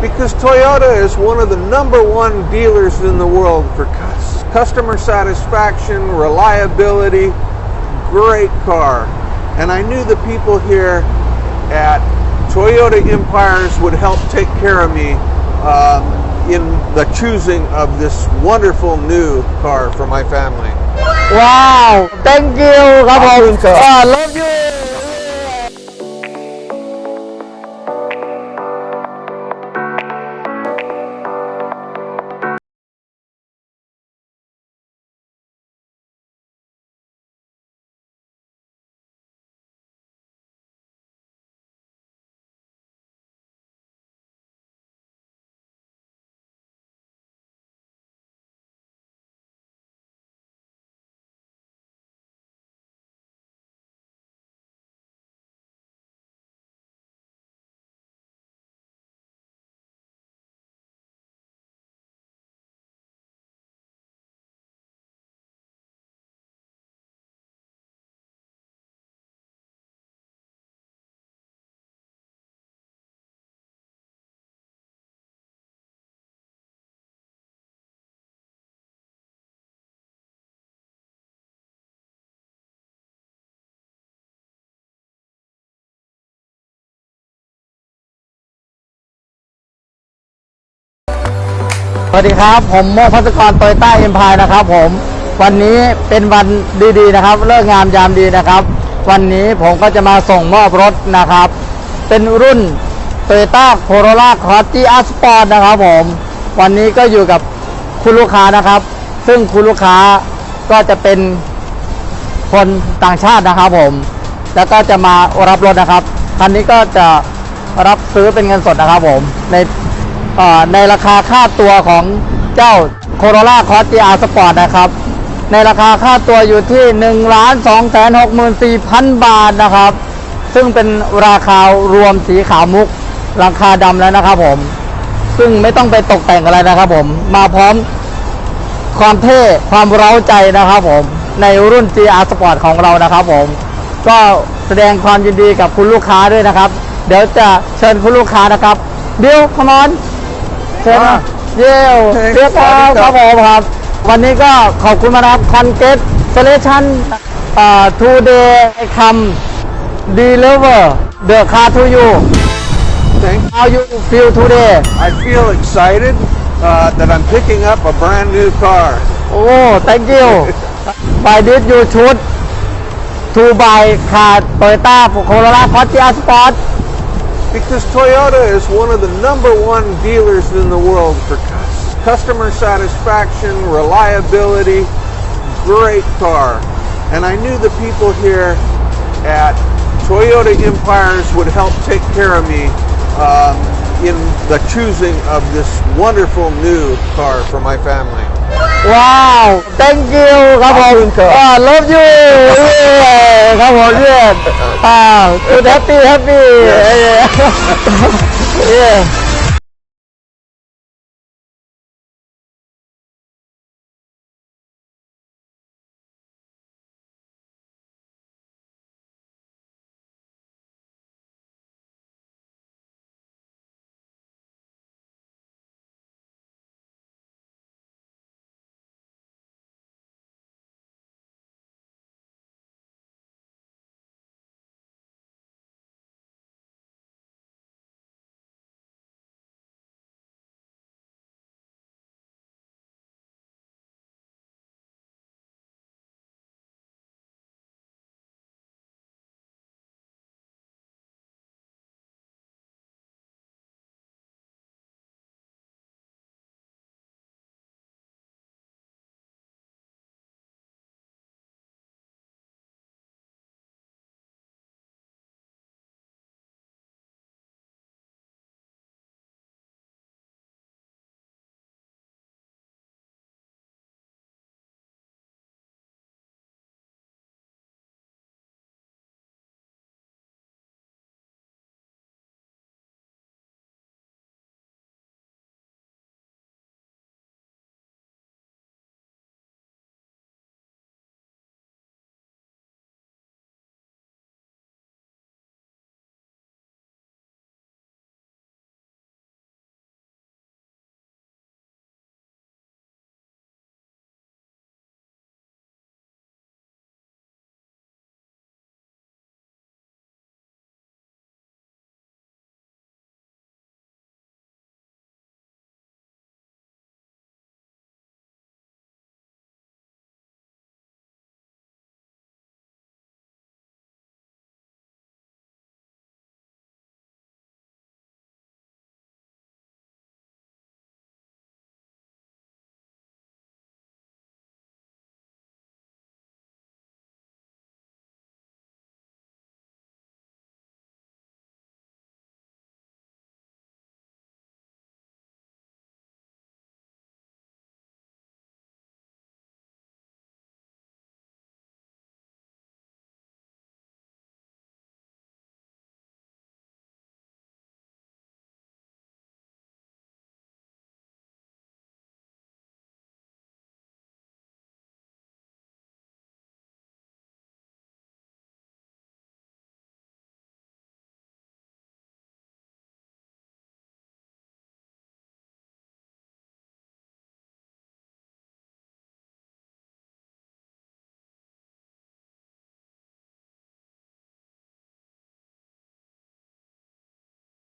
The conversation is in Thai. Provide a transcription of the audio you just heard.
Because Toyota is one of the number one dealers in the world for cus- customer satisfaction, reliability, great car. And I knew the people here at Toyota Empires would help take care of me um, in the choosing of this wonderful new car for my family. ว้าว thank you ครับผ ขอบ ม คุณครับ อ่า love you สวัสดีครับผมโมพัสกรโตยต้าเอ็มพายนะครับผมวันนี้เป็นวันดีๆนะครับ เลิกงามยามดีนะครับ วันนี้ผมก็จะมาส่งมอบรถนะครับ เป็นรุ่น t o y ต้าโคโรล่าคอร์ตี้อาร์สปอร์ตนะครับผม วันนี้ก็อยู่กับคุณลูกค้านะครับ ซึ่งคุณลูกค้าก็จะเป็นคนต่างชาตินะครับผม แล้วก็จะมารับรถนะครับ คันนี้ก็จะรับซื้อเป็นเงินสดนะครับผม ใน ในราคาค่าตัวของเจ้า Corolla Cross GR Sport นะครับ ในราคาค่าตัวอยู่ที่ 1 2 6 4 0 0 0 บาทนะครับ ซึ่งเป็นราคารวมสีขาวมุกราคาดำแล้วนะครับผม ซึ่งไม่ต้องไปตกแต่งอะไรนะครับผม มาพร้อมความเท่ความเร้าใจนะครับผม ในรุ่น GR Sport ของเรานะครับผม ก็แสดงความยินดีกับคุณลูกค้าด้วยนะครับ เดี๋ยวจะเชิญคุณลูกค้านะครับบิวคอมอน เชิญนะอ่าเย้วเชิญเรียบร้อยสวัสดีคครัรับบผมครับ วันนี้ก็ขอบคุณมากนะครับคอนเกตเซเลชันอ่า today I come deliver the car to you Thank how you feel today I feel excited uh, that I'm picking up a brand new car. โอ้ thank you by this you should to buy car Toyota Corolla Cross GR Sport Because Toyota is one of the number one dealers in the world for cus- customer satisfaction, reliability, great car. And I knew the people here at Toyota Empires would help take care of me um, in the choosing of this wonderful new car for my family. ว้าว thank you ครับผม ขอบคุณครับ อ่า love you เย้ครับผมเย้อ่า good happy happy เย้เย้